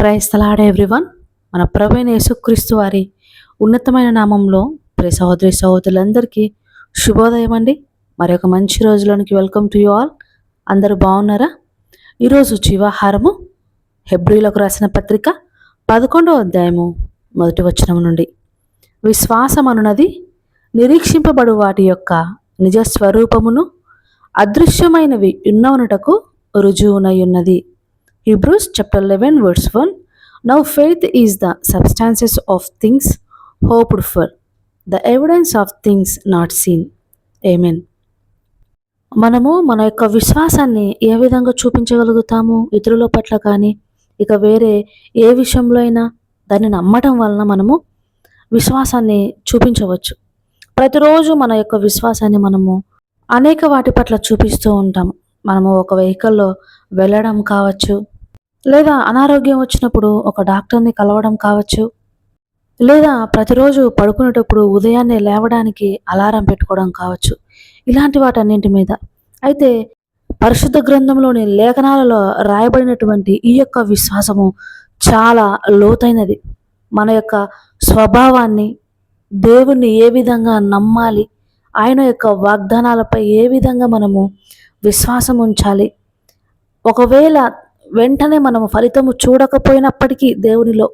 క్రైస్తలాడ everyone మన ప్రవీణ యేసుక్రీస్తు వారి ఉన్నతమైన నామంలో ప్రియ సహోదరి సహోదరులందరికీ శుభోదయం అండి. మరి ఒక మంచి రోజులోనికి వెల్కమ్ టు యూ ఆల్ అందరూ బాగున్నారా? ఈరోజు జీవాహారము హెబ్రిలకు రాసిన పత్రిక పదకొండవ అధ్యాయము మొదటి వచనం నుండి. విశ్వాసం అనున్నది నిరీక్షింపబడు వాటి యొక్క నిజ స్వరూపమును అదృశ్యమైనవి ఉన్నవనుటకు రుజువునై ఉన్నది. Hebrews chapter 11 verse 1 Now faith is the substances of things hoped for, the evidence of things not seen. Amen. మనము మన యొక్క విశ్వాసాన్ని ఏ విధంగా చూపించగలుగుతాము ఇతరుల పట్ల కానీ ఇక వేరే ఏ విషయంలో అయినా దాన్ని నమ్మటం వలన మనము విశ్వాసాన్ని చూపించవచ్చు ప్రతిరోజు మన యొక్క విశ్వాసాన్ని మనము అనేక వాటి పట్ల చూపిస్తూ ఉంటాము మనము ఒక వెహికల్లో వెళ్ళడం కావచ్చు లేదా అనారోగ్యం వచ్చినప్పుడు ఒక డాక్టర్ని కలవడం కావచ్చు లేదా ప్రతిరోజు పడుకునేటప్పుడు ఉదయాన్నే లేవడానికి అలారం పెట్టుకోవడం కావచ్చు. ఇలాంటి వాటన్నింటి మీద. అయితే పరిశుద్ధ గ్రంథంలోని లేఖనాలలో రాయబడినటువంటి ఈ యొక్క విశ్వాసము చాలా లోతైనది. మన యొక్క స్వభావాన్ని దేవుణ్ణి ఏ విధంగా నమ్మాలి ఆయన యొక్క వాగ్దానాలపై ఏ విధంగా మనము విశ్వాసం ఉంచాలి ఒకవేళ వెంటనే మనము ఫలితము చూడకపోయినప్పటికీ దేవునిలో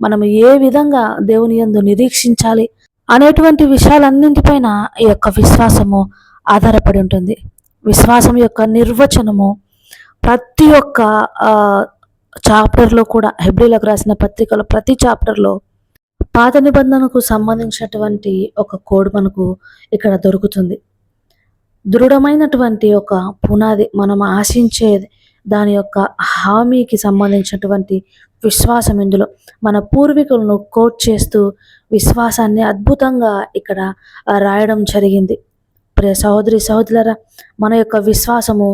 మనము ఏ విధంగా దేవుని యందు నిరీక్షించాలి అనేటువంటి విషయాలన్నింటిపైన ఈ యొక్క విశ్వాసము ఆధారపడి ఉంటుంది. విశ్వాసం యొక్క నిర్వచనము ప్రతి ఒక్క చాప్టర్లో కూడా హెబ్రిలకు రాసిన పత్రికలో ప్రతి చాప్టర్లో పాత నిబంధనకు సంబంధించినటువంటి ఒక కోడ్ మనకు ఇక్కడ దొరుకుతుంది. దృఢమైనటువంటి ఒక పునాది మనం ఆశించేది దాని యొక్క హామీకి సంబంధించినటువంటి విశ్వాసం ఇందులో. మన పూర్వీకులను కోట్ చేస్తూ విశ్వాసాన్ని అద్భుతంగా ఇక్కడ రాయడం జరిగింది. ప్రియ సహోదరి సహోదరులరా మన యొక్క విశ్వాసము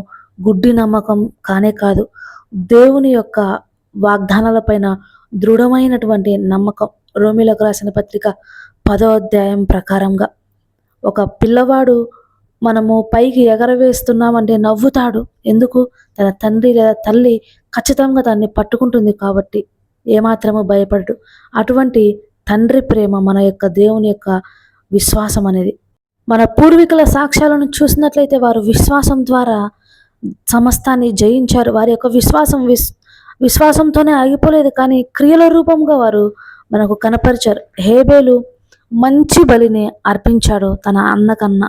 గుడ్డి నమ్మకం కానే కాదు. దేవుని యొక్క వాగ్దానాలపైన దృఢమైనటువంటి నమ్మకం. రోమిలకు రాసిన పత్రిక పదో అధ్యాయం ప్రకారంగా ఒక పిల్లవాడు మనము పైకి ఎగరవేస్తున్నామంటే నవ్వుతాడు. ఎందుకు? తన తండ్రి లేదా తల్లి ఖచ్చితంగా దాన్ని పట్టుకుంటుంది కాబట్టి ఏమాత్రము భయపడడు. అటువంటి తండ్రి ప్రేమ మన యొక్క దేవుని యొక్క విశ్వాసం అనేది. మన పూర్వీకుల సాక్ష్యాలను చూసినట్లయితే వారు విశ్వాసం ద్వారా సమస్తాన్ని జయించారు. వారి యొక్క విశ్వాసం విస్ విశ్వాసంతోనే ఆగిపోలేదు. కానీ క్రియల రూపంగా వారు మనకు కనపరిచారు. హేబేలు మంచి బలిని అర్పించాడు తన అన్నకన్నా.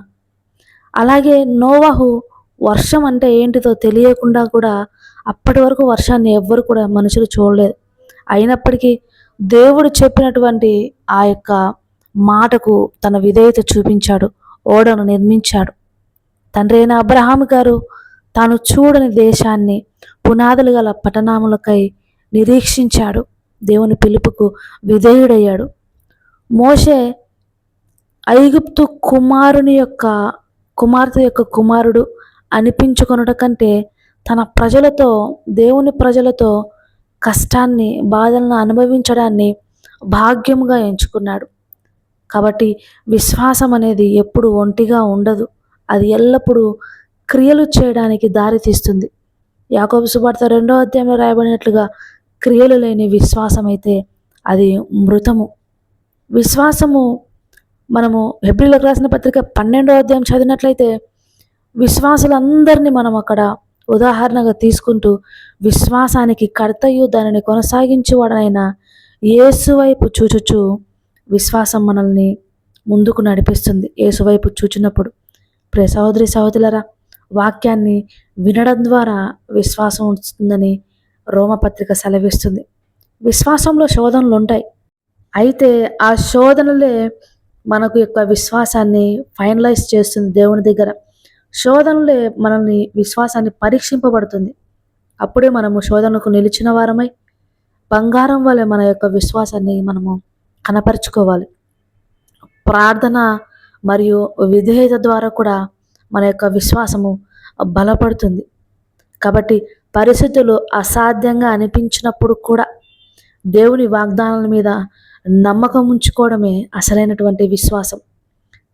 అలాగే నోవాహు వర్షం అంటే ఏంటిదో తెలియకుండా కూడా అప్పటి వరకు వర్షాన్ని ఎవ్వరు కూడా మనుషులు చూడలేదు. అయినప్పటికీ దేవుడు చెప్పినటువంటి ఆ యొక్క మాటకు తన విధేయత చూపించాడు ఓడను నిర్మించాడు. తండ్రి అయిన అబ్రహాం గారు తాను చూడని దేశాన్ని పునాదులు గల పట్టణములకై నిరీక్షించాడు. దేవుని పిలుపుకు విధేయుడయ్యాడు. మోషే ఐగుప్తు కుమారుని యొక్క కుమార్తె యొక్క కుమారుడు అనిపించుకొనుట కంటే తన ప్రజలతో దేవుని ప్రజలతో కష్టాన్ని బాధలను అనుభవించడాన్ని భాగ్యముగా ఎంచుకున్నాడు. కాబట్టి విశ్వాసం అనేది ఎప్పుడు ఒంటిగా ఉండదు. అది ఎల్లప్పుడూ క్రియలు చేయడానికి దారితీస్తుంది. యాకోబు సువార్త రెండో అధ్యాయంలో రాయబడినట్లుగా క్రియలు లేని విశ్వాసం అయితే అది మృతము. విశ్వాసము మనము హెబ్రిలకు రాసిన పత్రిక పన్నెండో అధ్యాయం చదివినట్లయితే విశ్వాసులందరినీ మనం అక్కడ ఉదాహరణగా తీసుకుంటూ విశ్వాసానికి కర్తయు దానిని కొనసాగించేవాడనైన ఏసువైపు చూచుచు విశ్వాసం మనల్ని ముందుకు నడిపిస్తుంది. ఏసువైపు చూచినప్పుడు ప్రే సహోదరి సహోదరులరా వాక్యాన్ని వినడం ద్వారా విశ్వాసం వస్తుందని రోమపత్రిక సెలవిస్తుంది. విశ్వాసంలో శోధనలు ఉంటాయి. అయితే ఆ శోధనలే మనకు యొక్క విశ్వాసాన్ని ఫైనలైజ్ చేస్తుంది దేవుని దగ్గర. శోధనలే మనల్ని విశ్వాసాన్ని పరీక్షింపబడుతుంది. అప్పుడే మనము శోధనకు నిలిచిన వారమై బంగారం వలె మన యొక్క విశ్వాసాన్ని మనము కనపరుచుకోవాలి. ప్రార్థన మరియు విధేయత ద్వారా కూడా మన యొక్క విశ్వాసము బలపడుతుంది. కాబట్టి పరిస్థితులు అసాధ్యంగా అనిపించినప్పుడు కూడా దేవుని వాగ్దానాల మీద నమ్మకం ఉంచుకోవడమే అసలైనటువంటి విశ్వాసం.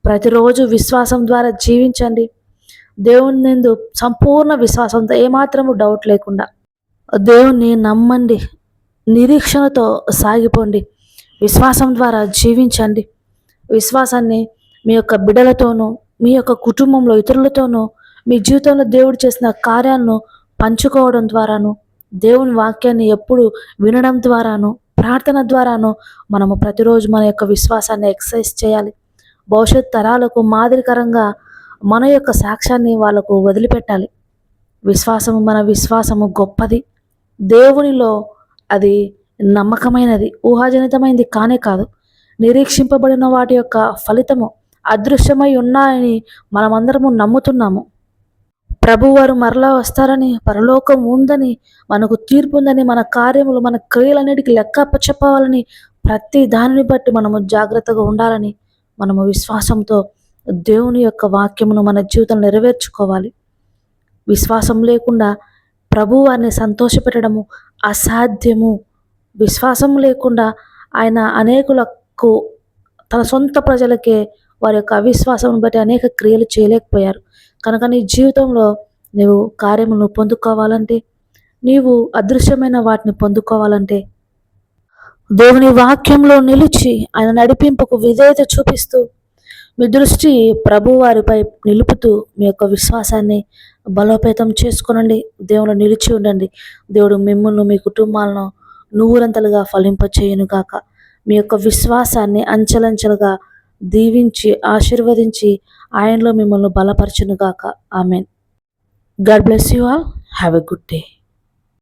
ప్రతిరోజు విశ్వాసం ద్వారా జీవించండి. దేవుని నిందు సంపూర్ణ విశ్వాసంతో ఏమాత్రము డౌట్ లేకుండా దేవుణ్ణి నమ్మండి. నిరీక్షణతో సాగిపోండి. విశ్వాసం ద్వారా జీవించండి. విశ్వాసాన్ని మీ యొక్క బిడ్డలతోనూ మీ యొక్క కుటుంబంలో ఇతరులతోనూ మీ జీవితంలో దేవుడు చేసిన కార్యాలను పంచుకోవడం ద్వారాను దేవుని వాక్యాన్ని ఎప్పుడు వినడం ద్వారాను ప్రార్థన ద్వారాను మనము ప్రతిరోజు మన యొక్క విశ్వాసాన్ని ఎక్సర్సైజ్ చేయాలి. భవిష్యత్ తరాలకు మాదిరికరంగా మన యొక్క సాక్ష్యాన్ని వాళ్ళకు వదిలిపెట్టాలి. విశ్వాసము మన విశ్వాసము గొప్పది. దేవునిలో అది నమ్మకమైనది ఊహాజనితమైనది కానే కాదు. నిరీక్షింపబడిన వాటి యొక్క ఫలితము అదృశ్యమై ఉన్నాయని మనమందరము నమ్ముతున్నాము. ప్రభువారు మరలా వస్తారని పరలోకం ఉందని మనకు తీర్పు ఉందని మన కార్యములు మన క్రియలన్నిటికీ లెక్క చెప్పాలని ప్రతి దానిని బట్టి మనము జాగ్రత్తగా ఉండాలని మనము విశ్వాసంతో దేవుని యొక్క వాక్యమును మన జీవితంలో నెరవేర్చుకోవాలి. విశ్వాసం లేకుండా ప్రభువారిని సంతోషపెట్టడము అసాధ్యము. విశ్వాసం లేకుండా ఆయన అనేకులకు తన సొంత ప్రజలకే వారి యొక్క అవిశ్వాసం బట్టి అనేక క్రియలు చేయలేకపోయారు. కనుక నీ జీవితంలో నీవు కార్యములను పొందుకోవాలంటే నీవు అదృశ్యమైన వాటిని పొందుకోవాలంటే దేవుని వాక్యంలో నిలిచి ఆయన నడిపింపుకు విధేయత చూపిస్తూ మీ దృష్టి ప్రభువారిపై నిలుపుతూ మీ యొక్క విశ్వాసాన్ని బలోపేతం చేసుకునండి. దేవుడు నిలిచి ఉండండి. దేవుడు మిమ్మల్ని మీ కుటుంబాలను నూరంతలుగా ఫలింపచేయును కాక మీ యొక్క విశ్వాసాన్ని అంచెలంచెలుగా దీవించి ఆశీర్వదించి ఆయనలో మిమ్మల్ని బలపరచునుగాక. Amen. God bless you all. Have a good day.